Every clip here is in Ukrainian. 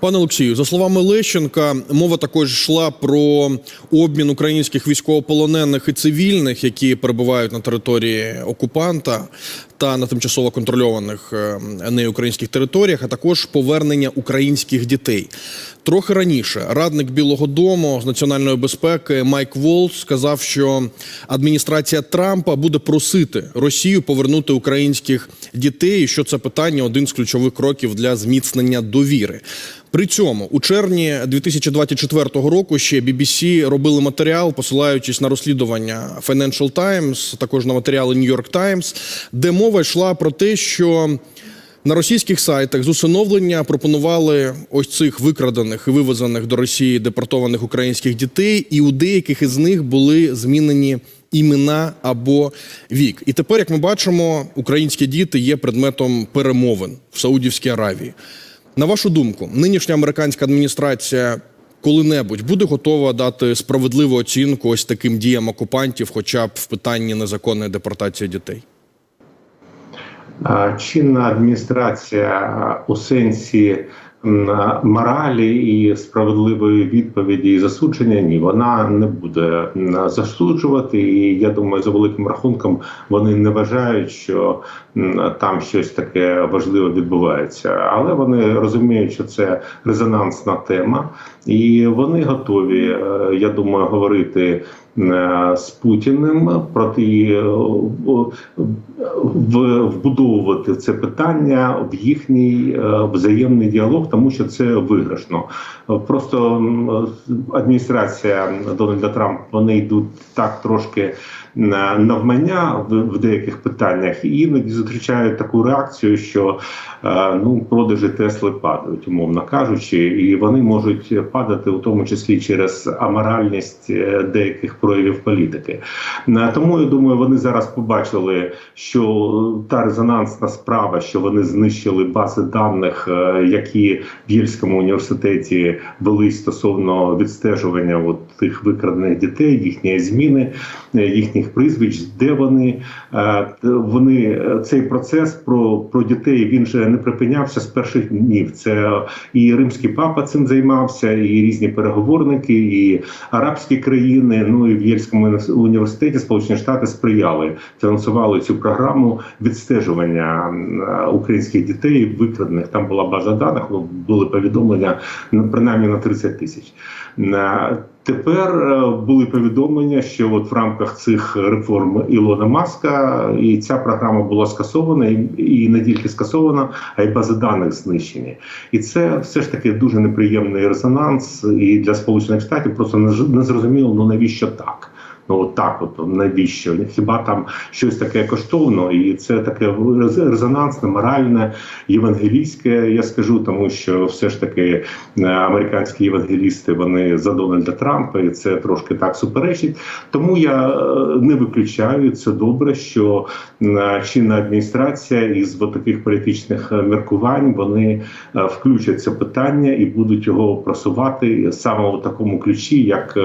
Пане Олексію, за словами Лещенка, мова також йшла про обмін українських військовополонених і цивільних, які перебувають на території окупанта та на тимчасово контрольованих е, нею українських територіях, а також повернення українських дітей. Трохи раніше радник Білого Дому з національної безпеки Майк Волс сказав, що адміністрація Трампа буде просити Росію повернути українських дітей, і що це питання один з ключових кроків для зміцнення довіри. При цьому у червні 2024 року ще BBC робили матеріал, посилаючись на розслідування Financial Times, також на матеріали New York Times, де мова йшла про те, що на російських сайтах з усиновлення пропонували ось цих викрадених і вивезених до Росії депортованих українських дітей, і у деяких із них були змінені імена або вік. І тепер, як ми бачимо, українські діти є предметом перемовин в Саудівській Аравії. На вашу думку, нинішня американська адміністрація коли-небудь буде готова дати справедливу оцінку ось таким діям окупантів, хоча б в питанні незаконної депортації дітей? Чинна адміністрація у сенсі моралі і справедливої відповіді і засудження ні, вона не буде засуджувати. І я думаю, за великим рахунком вони не вважають, що там щось таке важливе відбувається. Але вони розуміють, що це резонансна тема, і вони готові, е, я думаю, говорити. Е, З Путіним проти е, вбудовувати це питання в їхній е, взаємний діалог, тому що це виграшно. Просто адміністрація Дональда Трампа вони йдуть так трошки навмання в, в деяких питаннях, і іноді зустрічають таку реакцію, що е, ну продажі Тесли падають, умовно кажучи, і вони можуть падати, у тому числі через аморальність е, деяких проявів політики. Е, Тому я думаю, вони зараз побачили, що та резонансна справа, що вони знищили бази даних, які в Єльському університеті вели стосовно відстежування от тих викрадених дітей, їхньої зміни, е, їхніх прізвищ, де вони Е, вони е, цей процес про, про дітей він же не припинявся з перших днів. Це і римський папа цим займався, і різні переговорники, і арабські країни. Ну і в Єльському університеті Сполучені Штати сприяли фінансували цю програму відстежування е, українських дітей, викрадених. Там була база даних, ну, були повідомлення принаймні на 30 тисяч. Тепер е, були повідомлення, що от в рамках цих реформ Ілона Маска і ця програма була скасована, і, не тільки скасована, а й бази даних знищені. І це все ж таки дуже неприємний резонанс. І для Сполучених Штатів просто не зрозуміло, ну навіщо так. Ну от так, от навіщо? Хіба там щось таке коштовно? І це таке рез- резонансне, моральне, євангелійське. Я скажу, тому що все ж таки е, американські євангелісти вони за Дональда Трампа, і це трошки так суперечить. Тому я е, не виключаю це добре, що е, чинна адміністрація із таких політичних міркувань вони включать це питання і будуть його просувати саме у такому ключі, як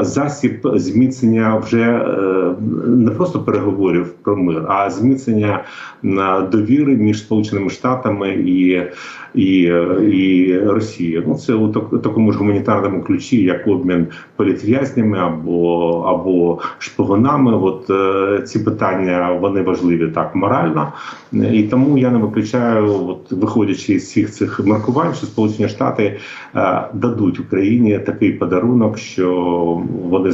засіб зміцнення вже е, не просто переговорів про мир, а зміцнення довіри між Сполученими Штатами і, і, і Росією. Ну це у так- такому ж гуманітарному ключі, як обмін політв'язнями або або шпигунами. От е, ці питання вони важливі так морально, і тому я не виключаю, от виходячи з всіх цих маркувань, що Сполучені Штати е, дадуть Україні такий подарунок, що вони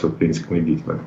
займаються українськими дітьми.